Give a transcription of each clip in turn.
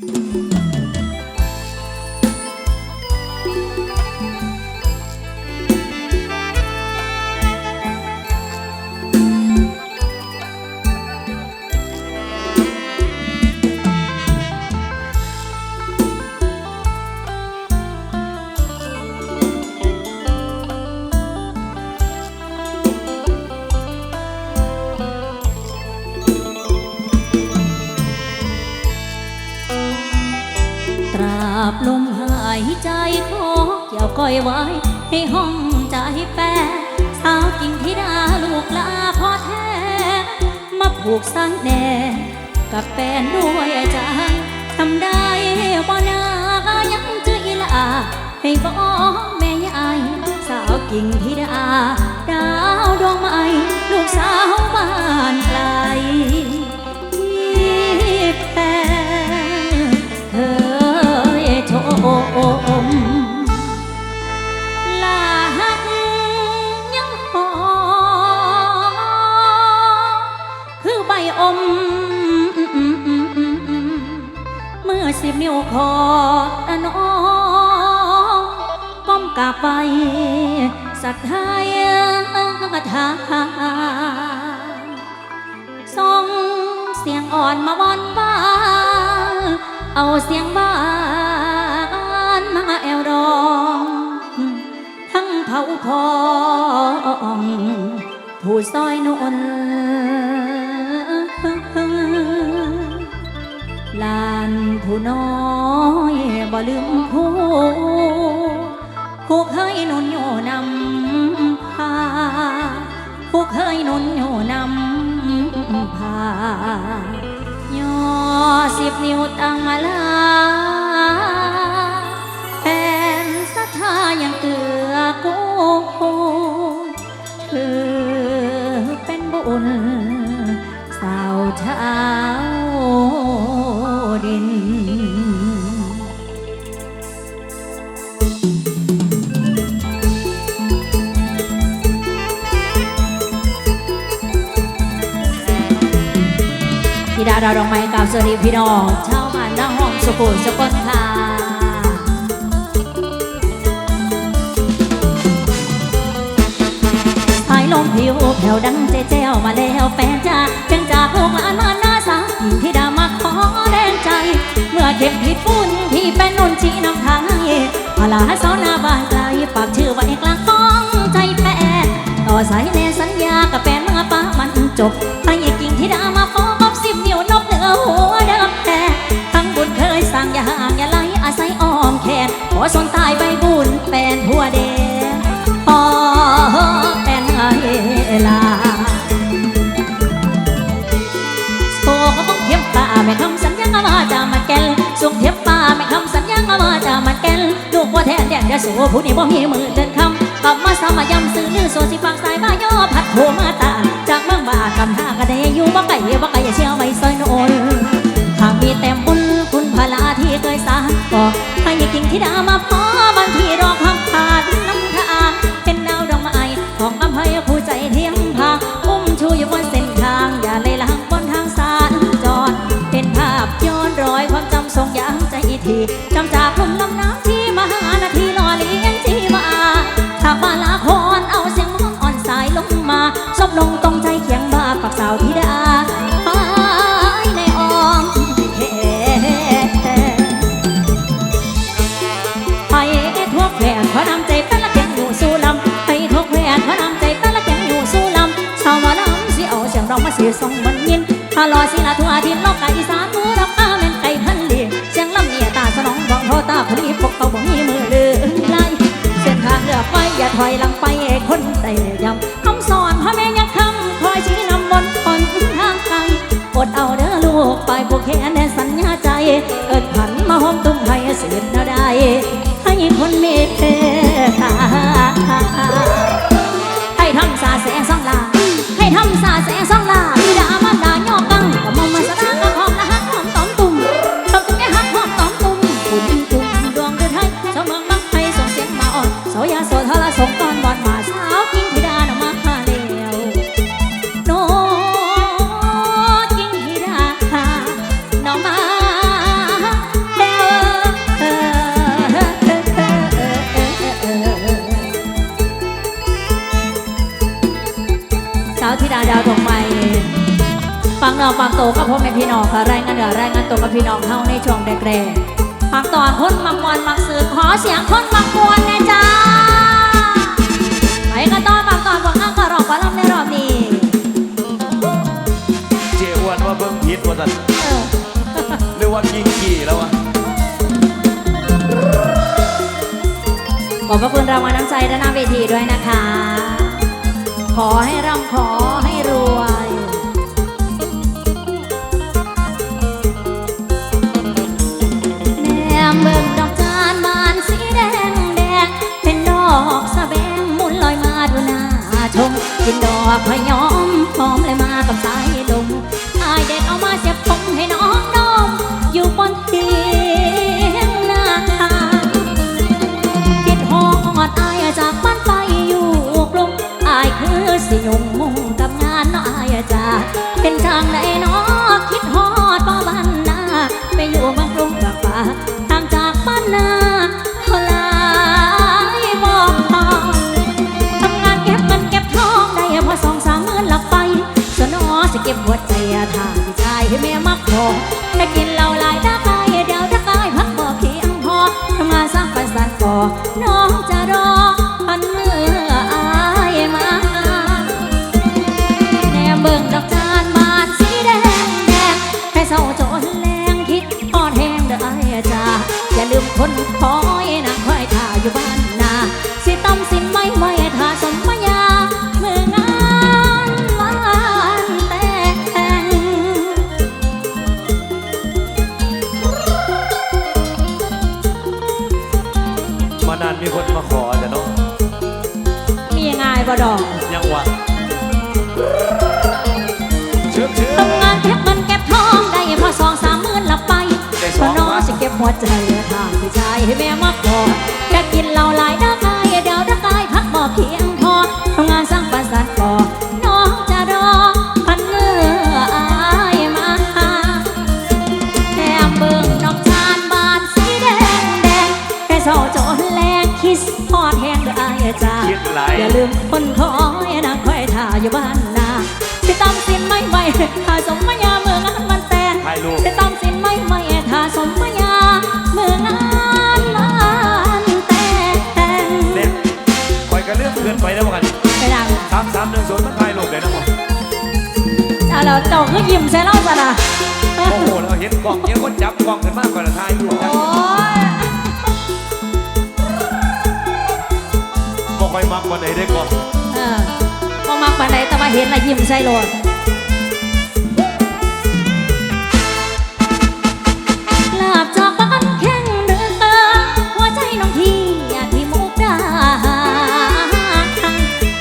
ต กสางแน่กับแฟนด้วยใจทำได้บ่นายังจืออีลาให้บอกแม่ยายสาวกิ่งธิดา นิ้วคอตะน้องก้มกราบไปสักทายทางส่งเสียงอ่อนมาวอนบ้านเอาเสียงบ้านมาแอวรอง ทั้งเผาคองผู้ซอยนนล ลานผู้น้อยบ่ลืมผู้ผู้เคยนุนอยู่นำพาผู้เคยนุนอยู่นำพาย่อสิบนิ้วตั้งมาลาแฟนศรัทธายังเกือกู ชาดาวดอกไม้กาวสวัสดีพี่น้องชาวบ้านนาห้องสุขุมสกลค่ะสายลมผิวแผ่วดังเจ๊เจวมาแล้วแฟนจ้าเพียงจากลูกหลานมาหน้าสาวหญิงที่ดามาขอแรงใจ เมื่อเก็บผิดฝุ่นที่เป็นนุ่นชี้นำทางให้พลาสาวหน้าบ้านไกลฝากชื่อไว้กลางฟ้องใจแปรต่อสายแนสัญญากับแฟนเมื่อป้ามันจบให้กิ่งที่ดา สนตายใบบุญแฟนหัวแดงพอเป็นเวลาโศกต้องเทียมป่าแม่คำสัญญาว่าจะมาแก่นสุขเทียมป่าแม่คำสัญญาว่าจะมาแก่นลูกว่าแทนแดนจะสู้ผู้นี้บ่มีมือเดินคำกลับมาสามายำซื้อลือโซสิฟังสายบ้าย่อพัดโผมาตานจากเมืองบากำท่ากระเดยอยู่บ่ไก่บ่ไก่เชี่ยวไว้ซอยโนนหากมีแต่บุญ ลาที่เคยสร้างก็ให้กิ่งที่ดามาพอบางทีรอความขาดน้ำทาเป็นดาวดอกไม้ของอภัยผู้ใจเที่ยงพาอุ้มชูอยู่บนเส้นทาง อย่าเลยล้างบนทางสารจรเป็นภาพย้อนรอยความจำทรงยังใจทีจำจากลมลำน้ำที่มหานาทีหล่อเลี้ยงที่มาถ้าบาลาคอนเอาเสียงร้องอ่อนสายลงมาซบลงตรงใจเคียงบาปักสาวธิดา ร้องมาเสียส่งมันยินพาลอสิลาทั่วทินลอกไก่อีสานมือรับอาเม่นไก่พันเลียเสียงลำเนียตาสนองบอกโทตาพลีพกเขาบ่มีมือเลือนไล่เส้นทางเลือไปอย่าถอยหลังไปคนแต่ยำคำสอนพ่อแม่ยังคำคอยชี้นำบนคนทางไกลอดเอาเด้อลูกไปพวกแค่แน่สัญญาใจ เอิดผันมาหอมตุ้มให้เสียนได้ให้คนเมต ให้ทำส อฝากตัวกับพ่อแม่พี่น้องค่ะรายงานเหนือรายงานตัวกับพี่น้องเฮาในช่วงแรกๆฝากตอนคนมักมวนมักสืบขอเสียงคนมักมวนนะจ้าไปกันต่อฝากตอนพวกอังกะรองกว่าลำในรอบนี้เจอ้วนว่าเบิ่งผิดว่าสันเออหรือว่ากิงกี่แล้ววะขอบพระคุณรางวัลน้ำใจด้านหน้าเวทีด้วยนะคะ ขอให้ร่ำขอ กินดอกพยอ ทางที่ใจให้แม่มักพอถ้ากินเหล้าหลายดักไอเดี๋ยวดักไอพักบ่เพียงพอทำงานสร้างประสานก่อน้องจะรอพันเมื่ออายมาแนมเบิ่งดอกจานบานสีแดงแดงให้เศร้าจนแรงคิดอดแห้งเด้อไอ้จ้าอย่าลืมคนคอ ดอกยังวะเชื่อเชื่อทำงานเก็บเงินเก็บทองได้พอสองสามหมื่นละไปได้สพอองน้องวะสิเก็บหัวใจทางที่ชายให้แม่มาขอแค่กินเหล้าหลายดักายเดี๋ยวดักายพักบ่เพียงพอทำงานสร้างประสานก่อน้องจะรอพันเมื่ออายมาแถมเบิ่งดอกจานบานสีแดงแดงแค่เศร้าจนแรงคิสพอดแห้งเด้ออายจ้าคิดหลายอย่าลืม ถ้าสมมายาเมื่องานมันแต่ถ่ายรูปสิตามสินไม่ไหวถ้าสมมายาเมื่องานมันแต่เนี่ยคอยกันเรื่องเกินไปแล้วกันไปดังสามสามหนึ่งศูนย์มันถ่ายรูปเลยนะผมเอาแล้วเจ้าคือยิ้มใส่เราซะนะโอ้โหเราเห็นกล้องเห็นคนจับกล้องกันมากกว่าถ่ายรูปกันโอ้ยบอกคอยมักวันไหนได้ก่อนเออบ่มักปานใดแต่ว่าเห็นและยิ้มใส่โลด จากบ้านแข้งเรือหัวใจน้องพี่อยากที่มุกดาหาร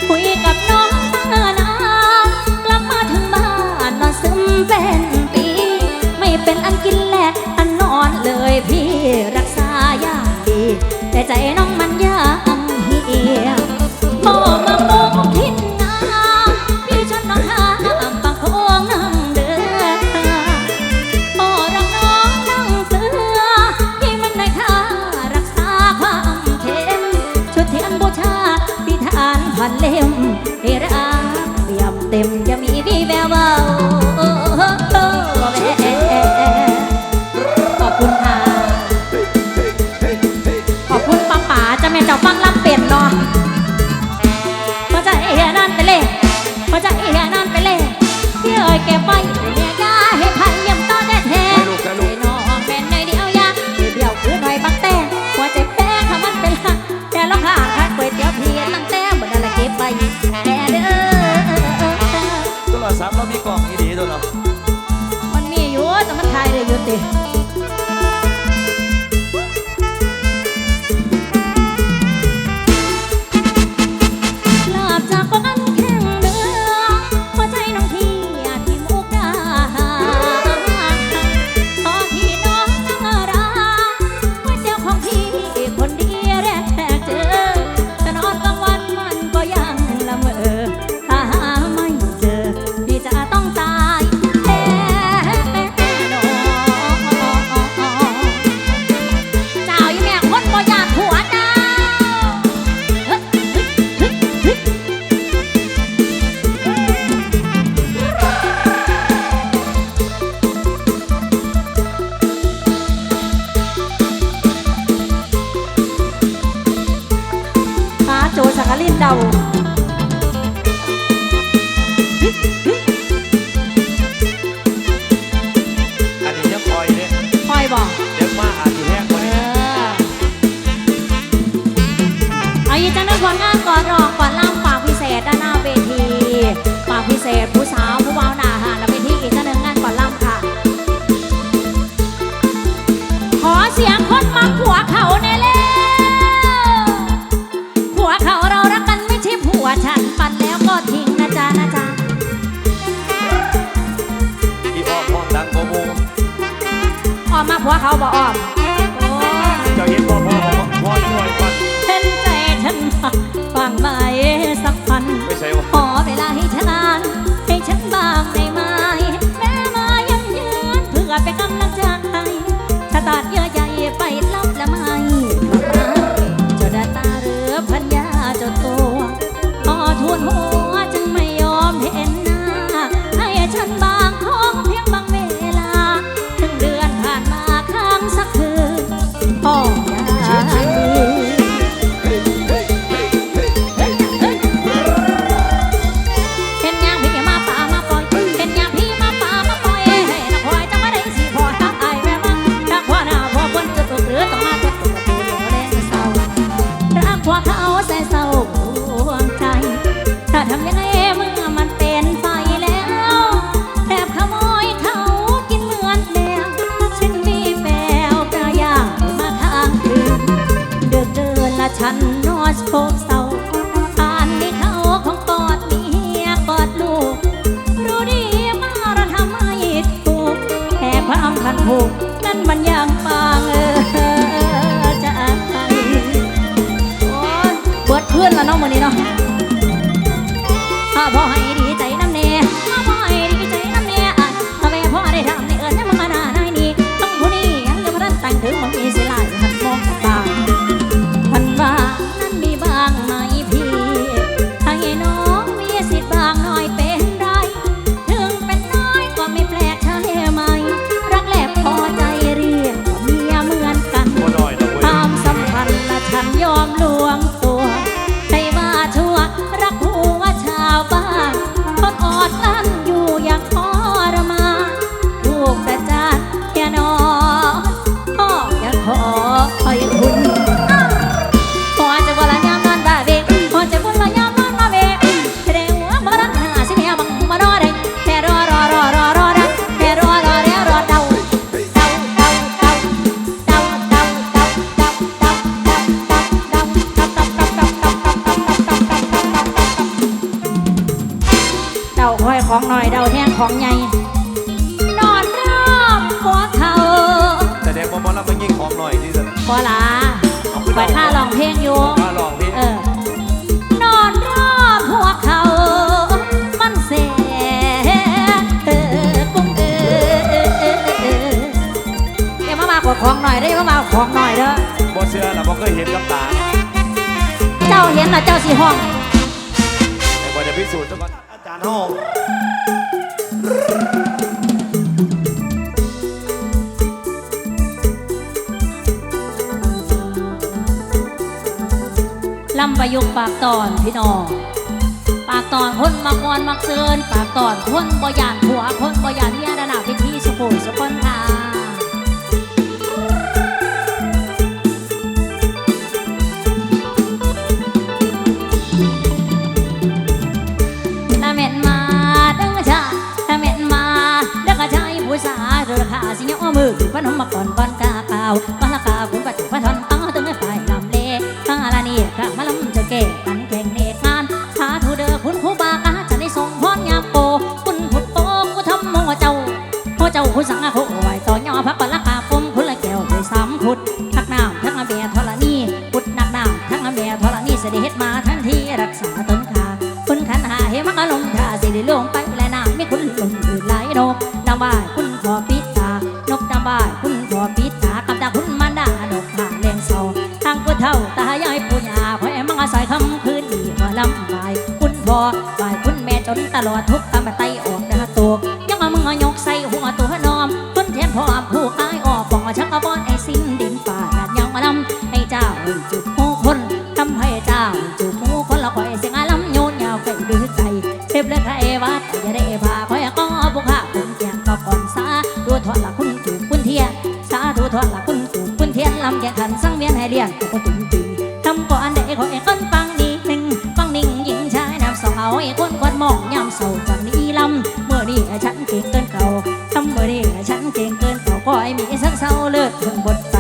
คุยกับน้องตั้งนานกลับมาถึงบ้านนอนซึมเป็นปี ไม่เป็นอันกินและอันนอนเลยพี่รักษาอย่างดีแต่ใจน้อง 宝宝啊。 ของหน่อยเดาแห้งของใหญ่ นอนรอบหัวเขาแต่สดงว่าหมอลำมันยิ่งของหน่อยดิสุดปอลาไปท่าลองเพลงอยู่ มาลองพี่นอนรอบหัวเขา มันเสเออกุ้งเออเออเออเออมามาขอของหน่อยได้อเมมามาของหน่อยเด้อ บ่เชื่อละบ่เคยเห็นกับตาเจ้าเห็นนะเจ้าสีห้อง แต่บ่จะพิสูจน์ซะก่นอาจารย์ห้อง ประยุกปากตอนพี่น้อง ปากตอนคนมากงอนมักเซินปากตอนคนบ่ยานผัวคนบ่ยานเนี่ยระนาพิธีสุโขสุขนทาผู้สาเธอขาสิเงยอมือวันหอมมาก่อนก่อนกาเปล่า ขอปิดตานกตาบ่ายคุณขอปิดตากับตาคุณมาด่านกตาเลี้ยงเสาทางกูเท่าตายายปุญญาพ่อแอมังอาศัยคำคืนดีพอลำบาย คุณพ่อบายคุณแม่จนตลอดทุกตามไตโอ เทียนลำแก่ขันสังเวียนให้เรียนตัวตุ้งติงทำก่อนได้ขอไอ้คนฟังนี้หนึ่งฟังนิ่งหญิงชายนำสองเอาไอ้คนกอดมองยามเศร้าจากนี้ลำเมื่อนี้ฉันเก่งเกินเก่าทำเมื่อนี้ฉันเก่งเกินเก่าก็ไอ้มีสักเศร้าเลิศคนบดไป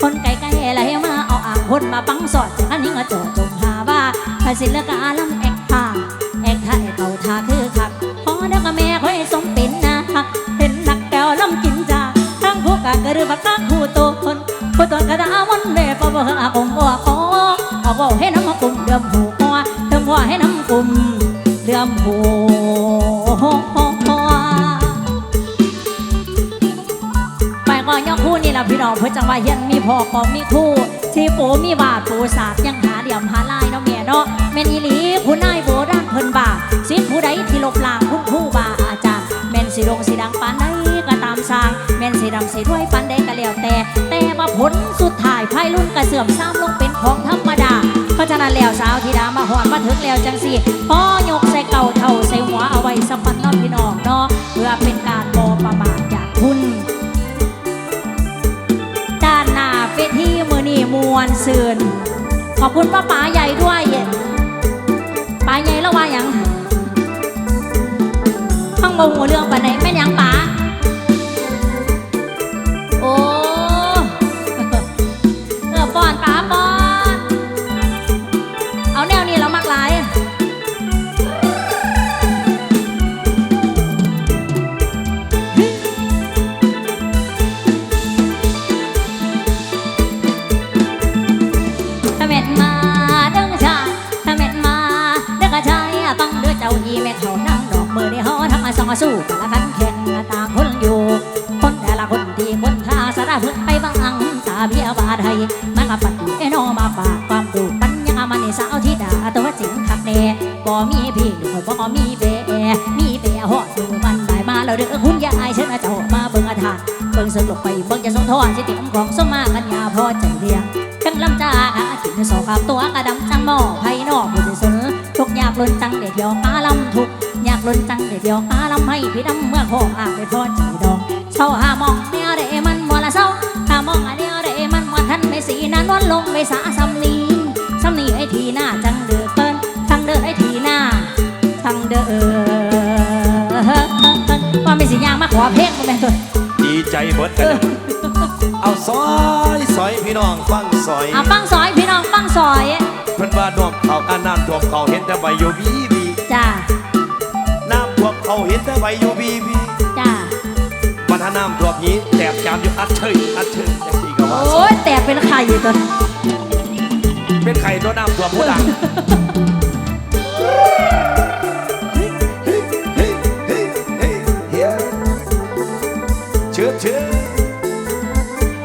คนไกลไกลอะไรมาเอาอ่างคนมาปังสอดจากอันนี้ก็โจจงหาว่าพระศิลกาลำแอกทางแอกท่าแอกเก่าท่าคือคักพอเด็กแม่คอยสมเป็นนะเป็นนักแก้วลำกินจาทั้งผู้กากระรือบักกักผู้โต คนผู้นกระดาวันเล่ปบ่อาคงบ่ขอเอาบ่ให้น้ำกลุ่มเดิมหูหัวเดิมหัวให้น้ำกลุ่มเดิมหูไปก่อนยกคู่นี่ละพี่น้องเพื่อจังว่าเฮียนมีพ่อของมีคู่ ที่ปูมีบาทปูศาสตร์ยังหาเดี่ยมหาลายเนาะแม่เนาะแม่นอีหลีผู้นายโบราณเพิ่นบาสิผู้ใดที่ลบล้างคุณคู่บาอาจารย์แม่นสิดงสิดังปานใดก็ตามสร้างแม่นสิดำสิด้วยปานใดก็แล้วแต่แต่ ผลสุดท้ายภายรุ่นกระเสื่อมซ้ำลงเป็นของธรรมดา เพราะฉะนั้นแล้วสาวธิดามาหอนมาถึงแล้วจังสิพอยกใส่เก่าเท่าใส่หัวเอาไว้สัมปันน้องพี่น้องเนาะเพื่อเป็นการบอประมาทจากคุณด้านหน้าเวทีมือนี่มวนซืนขอบคุณป้าป๋าใหญ่ด้วยป๋าใหญ่ล้วว่าอย่างข้างบนหัวเรื่องปานไหนแม่นหยังป๋า ระเพิ่งไปบังอังตาเบียบาไทยมันก็ปัดไอ้นอมาฝากความดูปัญญามันในสาวที่ด่าตัวจริงคักแน่บ่มีพี่หรือบ่มีเบมีเบหอดดูมันได้มาแล้วเด้อคุณยายเชิญเจ้ามาเบิ่งอาทานเบิ่งสลงไปเบิ่งจะส่งทอนสิติมของสมมากันยาพอใจเรียงจังลำจาอากินสองกับตัวกระดำจังหม้อไผ่นอกผู้สิสนทุกอยากล้นจังเด็ดเดียวหาลำทุกอยากล้นจังเด็ดเดียวหาลำให้พี่ดำเมื่อขออาไปพอใจดองเศร้าหามองแนวเด ลงไม่สาสำนีสำนีไอ้ทีหน้าจังเดือเปิ้นทั้งเด้อไอ้ทีหน้าทั้งเด้อว่าไม่สิยางมาขอเพลงบ่แม่นตัวดีใจเบิดกันนะเอาซอยซอยพี่น้องฟังซอยเอาฟังซอยพี่น้องฟังซอยเพิ่นว่าน้องเขาอันน้ำท่วมเขาเห็นแต่ใบอยู่บีบีจ้าน้ำท่วมเขาเห็นแต่ใบอยู่บีบีจ้าปัญหาน้ำท่วมนี้แตบจามอยู่อัดเชยอัดเชยจังสี่ก็ว่า โอ้ยแต่เป็นไข่อยู่ตัวเป็นไข่ตัวน้ำท่วมผู้ดังเฮ้ยเฮ้ยเฮ้ยเฮ้ยเฮ้ยเชื่อเชื่อ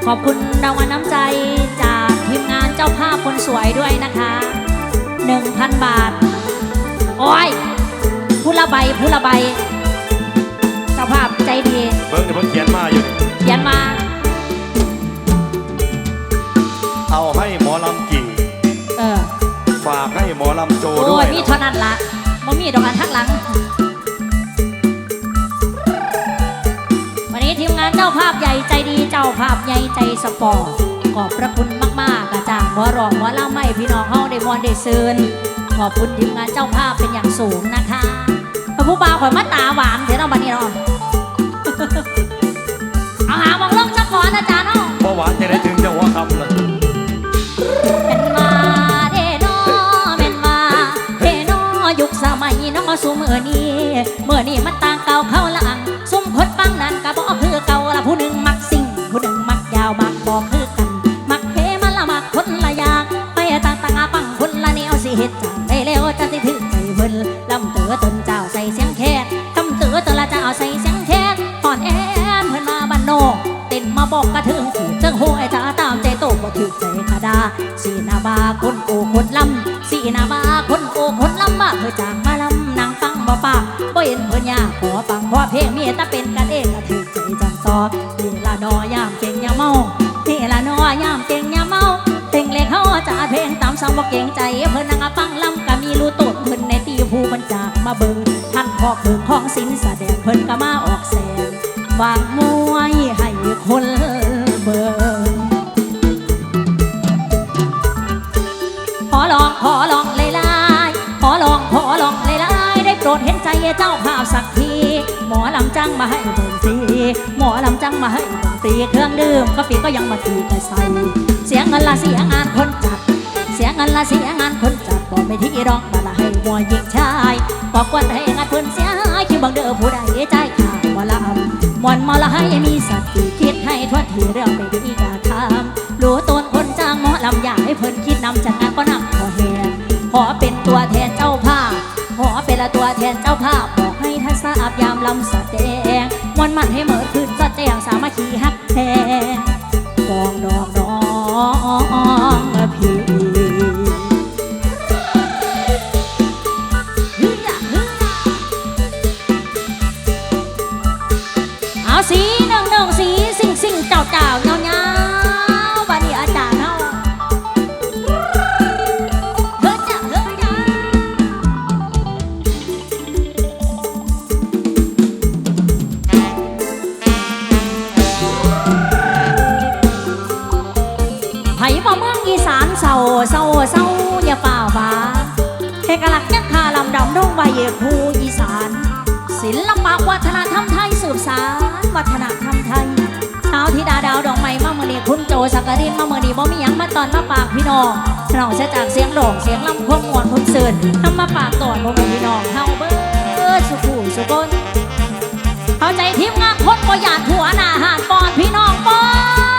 ขอบคุณรางวัลน้ำใจจากทีมงานเจ้าภาพคนสวยด้วยนะคะ1,000บาท โอ้ยผู้ละใบผู้ละใบเจ้าภาพใจดี เบิ่งเดี๋ยวเพิ่นเขียนมาอยู่ เขียนมาเอา ลำโจโอ้ด้วยย มีเท่านั้นละบ่มีดอกอันทักหลัง วันนี้ทีมงานเจ้าภาพใหญ่ใจดีเจ้าภาพใหญ่ใจสปอร์ตขอบพระคุณมากๆกระจ่างหมอรองหมอล่าไม่พี่น้องเฮาได้มอนได้เซินขอบคุณทีมงานเจ้าภาพเป็นอย่างสูงนะคะพระผู้บ่าวข่อยมาตาหวานเดี๋ยวเราบันนี้เนาะ เอาหามองลงจักก่อนอาจารย์เนาะบ่หวานจะได้ถึงจะหัวคำเลยเป็น น้อสุเมื่อนี้เมื่อนี้มันต่างเก่าเข้าหลังซุ่มคนฟังนั้นก็บอกคือเก่าละผู้หนึ่งมักสิ่งผู้หนึ่งมักยาวมักบอกคือกัน มักเพมันละมักคนละอย่างไปต่างต่างปังคนละแนวสิเฮ็ดจังได้แล้วจะสิถึงใจเพิ่นลำเต๋อตนเจ้าใส่เสียงแคนคำเต๋อตนละเจ้าใส่เสียงแคนหอนแอนเพิ่นมาบ้านนเต้นมาบอกกระถึงถือเจังโหไอ้จ้าตามใจโตบ่ถึกใจขดาสีนาบาคนโอคนลำสีนาบา เห็นเพิ่นยากขอฟังพราะเพลงมีแต่เป็นกันเองละถึกใจจังซอนี่ละนอยามเก่งยามเมานี่ละนอยามเก่งยามเมาเต็งเล็กเขาจะเพลงตามสั่งบ่เก่งใจเพิ่นนางฟังลำก็มีรู้ตดเพิ่นในตีผู้บรรจากมาเบิ่งท่านพ่อเบิ่งของศิลป์แสดงเพิ่นก็มาออกแสงวางมวยให้คนเบิ่ง เท้าภาพสักพีหมอลำจังมาให้เบิ่งตีหมอลำจังมาให้เบิ่งตีเครื่องดื่มกาแฟก็ยังมาตีกระใสเสียเงินละเสียงานคนจัด เสียเงินละเสียงานคนจัดบอกไม่ที่ร้องมาละให้มวยยิงชายบอกว่าให้งานเพิ่นเสียคิดบังเด้อผู้ใดใจข่าวมาละอำมวนมาละให้มีสติคิดให้ทวดทีเรื่องไม่ดีกาทำรู้ตนคนจ้างหมอลำอยากให้เพิ่นคิดนำจัดงานก็นำขอแหนขอเป็นตัวแทนเจ้า บยามลำสะแดงมวนมันให้เหมือขึ้นสะแจงสามัคคีฮักแทงกองดอกดอง วัฒนธรรมไทยสืบสานวัฒนธรรมไทยชาวธิดาดาวดอกไม้มาเมื่อนี้คุณโจสักกรินมาเมื่อนี้บ่มีหยังมาตอนมาปากพี่น้องเราจะจากเสียงโด่งเสียงลำควงมวนพุ่มเสือนทำมาปากตอนบ่ม่พี่น้องเฮาเบิดสุขูสุกนเข้าใจทีมงานคนบ่หยาดหัวหน้าหาดปอนพี่น้องปอน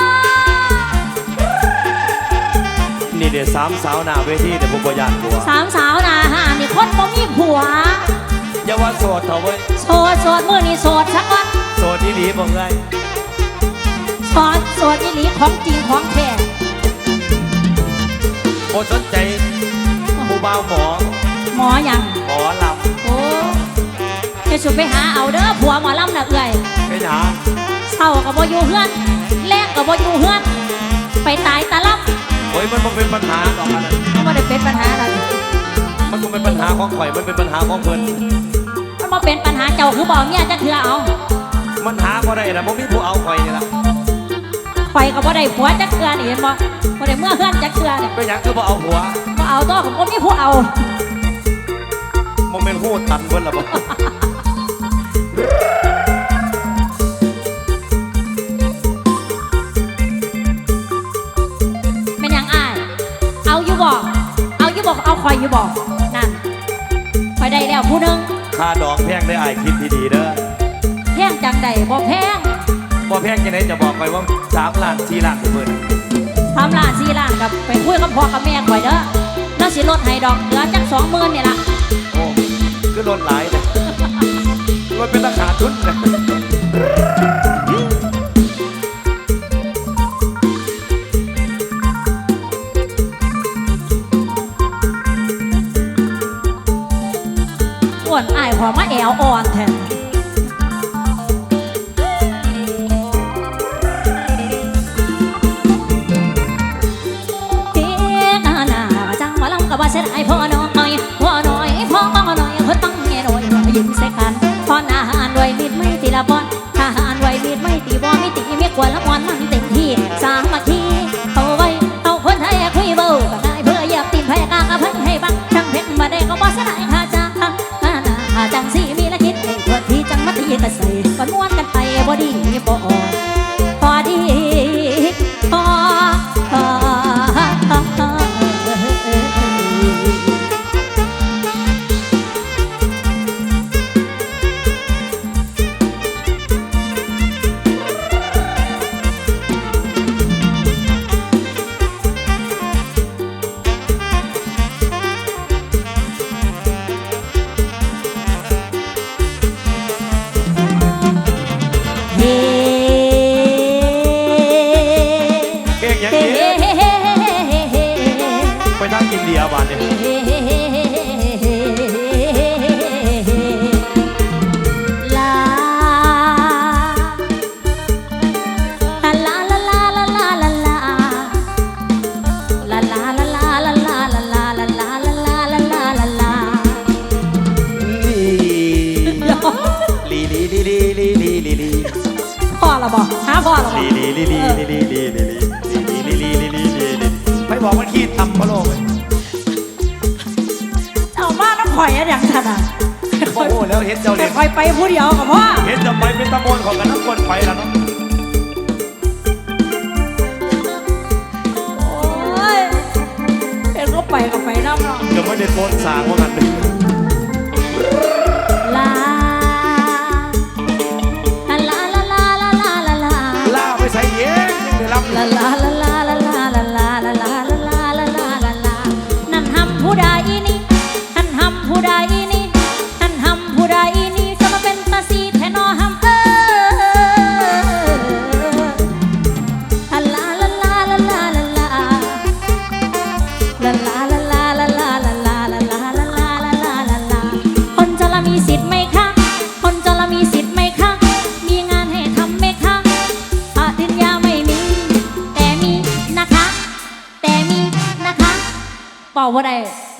นี่เดี๋ยวสามสาวหน้าเวทีเดี๋ยวผมบอยานตัวสามสาวหน้าหาดนี่คนบ่มีผัว อย่าว่าโสดเถอะเว้ยโสดโสดมื้อนี้โสดสักวันโสดที่หลีบอกเลยโสดโสดอีหลีของจริงของแท้โอสนใจผู้บ่าวหมอหมอหยังหมอลโอ้จะสุดไปหาเอาเด้อผัวหมอลำน่ะเอื่อยำไม่หนาเศร้ากับบ่อยู่เฮือนแรงกับบ่อยู่เฮือนไปตายตะลับโอ้ยมันบ่เป็นปัญหาหรอกอันนั้นมันบ่ได้เป็นปัญหาอะไรมันก็เป็นปัญหาของข่อยมันเป็นปัญหาของเพิ่นมัน บ่เป็นปัญหาเจ้าคือบอกเนี่ยจะเถื่อเอามันหาบ่ได้นะบ่มีผู้เอาข่อยนี่ล่ะข่อยก็บ่ได้ผัวจักเถื่อนี่เห็นบ่บ่ได้เมื่อเฮือนจักเถื่อนี่เป็นหยังคือบ่เอาหัวบ่เอาตัวก็บ่มีผู้เอาบ่แม่นฮู้ตันเพิ่นล่ะบ่แม่นหยังอ้ายเอาอยู่บ่เอาอยู่บ่เอาข่อยอยู่บ่นั่นข่อยได้แล้วผู้หนึง ค่าดอกแพงได้อายคิดดีๆเด้อแพงจังใดบ่แพงบ่แพงจังไดจะบอกไปว่า3ล้าน4ล้านเพิ่นทำล้านสี่ล้านกับไปคุยกับพ่อกับแม่ข่อยเด้อแล้วสิลดให้ดอกเหลือจัก20,000นี่ล่ะโอ้คือรถหลายนะรถเป็นราคาทุนนะ อามาแอวอ่อนแทนเพียงอานาจังมาลำกับว่าเสียดายพ่อน้อยพ่อน้อยพ่อน้อยเพิ่นต้องเง่น้อยยิ้มใส่กัน ไปก็ไปรองจะไม่ได้โพสต์สางว่ากันเลย Yes.